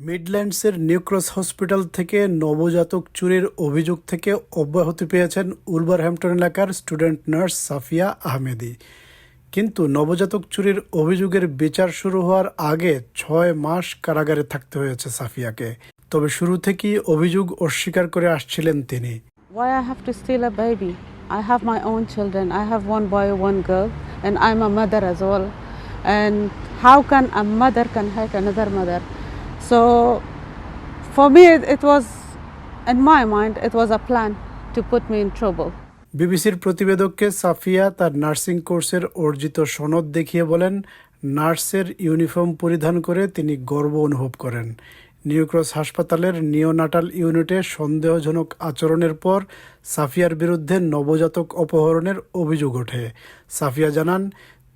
মিডল্যান্ডসের নিউক্রস hospital থেকে নবজাতক চুরির অভিযোগ থেকে অব্যাহতি পেয়েছেন উলভারহ্যাম্পটন এলাকার স্টুডেন্ট নার্স সাফিয়া আহমেদি কিন্তু নবজাতক চুরির অভিযোগের বিচার শুরু হওয়ার আগে ছয় মাস কারাগারে থাকতে হয়েছে সাফিয়াকে তবে শুরু থেকেই অভিযোগ অস্বীকার করে আসছিলেন তিনি Why I have to steal a baby? I have my own children. I have one boy, one girl, and I'm a mother as well. And how can a mother can hurt another mother? So, for me, it, was, in my mind, it was a plan to put me in trouble. বিবিসির প্রতিবেদককে সাফিয়া তার nursing কোর্সের অর্জিত সনদ দেখিয়ে বলেন নার্সের uniform পরিধান করে তিনি গর্ব অনুভব করেন নিউক্রস হাসপাতালের নিওনাটাল ইউনিটে সন্দেহজনক আচরণের পর সাফিয়ার বিরুদ্ধে নবজাতক অপহরণের অভিযোগ ওঠে সাফিয়া জানান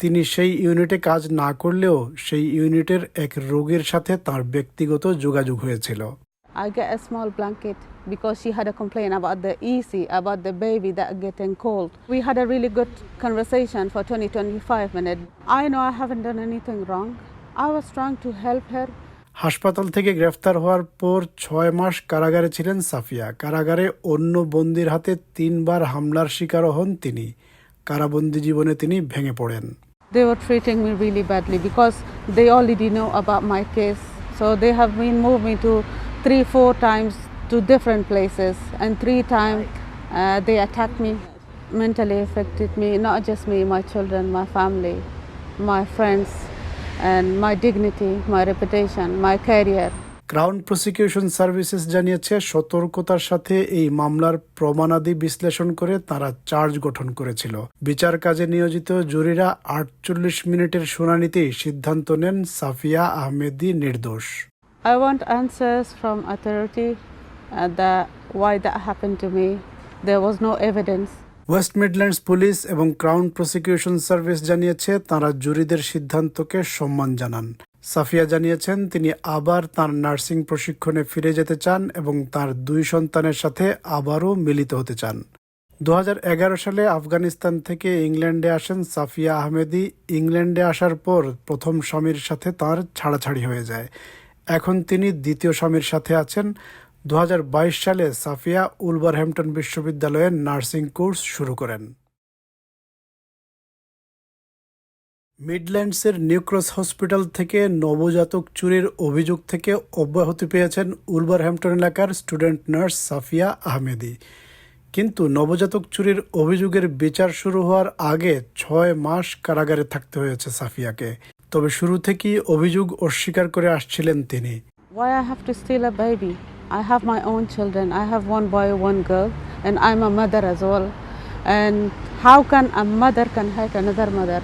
তিনি সেই ইউনিটে কাজ না করলেও সেই ইউনিটের এক রোগীর সাথে তার ব্যক্তিগত যোগাযোগ হয়েছিল I get a small blanket because she had a complaint about the EC, about the baby that getting cold. We had a really good conversation for 20, 25 minutes. I know I haven't done anything wrong. I was trying to help her. হাসপাতাল থেকে গ্রেফতার হওয়ার পর ছয় মাস কারাগারে ছিলেন সাফিয়া কারাগারে অন্য বন্দির হাতে তিনবার হামলার শিকারও হন তিনি কারাবন্দি জীবনে তিনি ভেঙে পড়েন They were treating me really badly because they already know about my case. So they have been moved me to three, four times to different places, and three times uh, they attacked me, mentally affected me, not just me, my children, my family, my friends, and my dignity, my reputation, my career. Crown Prosecution Services জানিয়েছে সতর্কতার সাথে এই মামলার প্রমাণাদি বিশ্লেষণ করে তারা charge গঠন করেছিল বিচার কাজে নিয়োজিত জুরিরা আটচল্লিশ মিনিটের শুনানিতেই সিদ্ধান্ত নেন সাফিয়া আহমেদি নির্দোষ I want answers from authority uh, that why that happened to me. There was no evidence. West Midlands police এবং ক্রাউন প্রসিকিউশন সার্ভিস জানিয়েছে তারা জুরিদের সিদ্ধান্তকে সম্মান জানান সাফিয়া জানিয়েছেন, তিনি আবার তার নার্সিং প্রশিক্ষণে ফিরে যেতে চান এবং তার দুই সন্তানের সাথে আবারও মিলিত হতে চান। দু হাজার এগারো সালে আফগানিস্তান থেকে ইংল্যান্ডে আসেন সাফিয়া আহমেদি। ইংল্যান্ডে আসার পর প্রথম স্বামীর সাথে তার ছাড়াছাড়ি হয়ে যায়। এখন তিনি দ্বিতীয় স্বামীর সাথে আছেন। দু হাজার বাইশ সালে সাফিয়া উলভারহ্যাম্পটন বিশ্ববিদ্যালয়ে নার্সিং কোর্স শুরু করেন। মিডল্যান্ডসের নিউক্রস হসপিটাল থেকে নবজাতক চুরির অভিযোগ থেকে অব্যাহতি পেয়েছেন উলভারহ্যাম্পটন এলাকার স্টুডেন্ট নার্স সাফিয়া আহমেদি কিন্তু নবজাতক চুরির অভিযোগের বিচার শুরু হওয়ার আগে ছয় মাস কারাগারে থাকতে হয়েছে সাফিয়াকে তবে শুরু থেকেই অভিযোগ অস্বীকার করে আসছিলেন তিনি Why I have to steal a baby? I have my own children. I have one boy, one girl, and I'm a mother as well. And how can a mother can hurt another mother?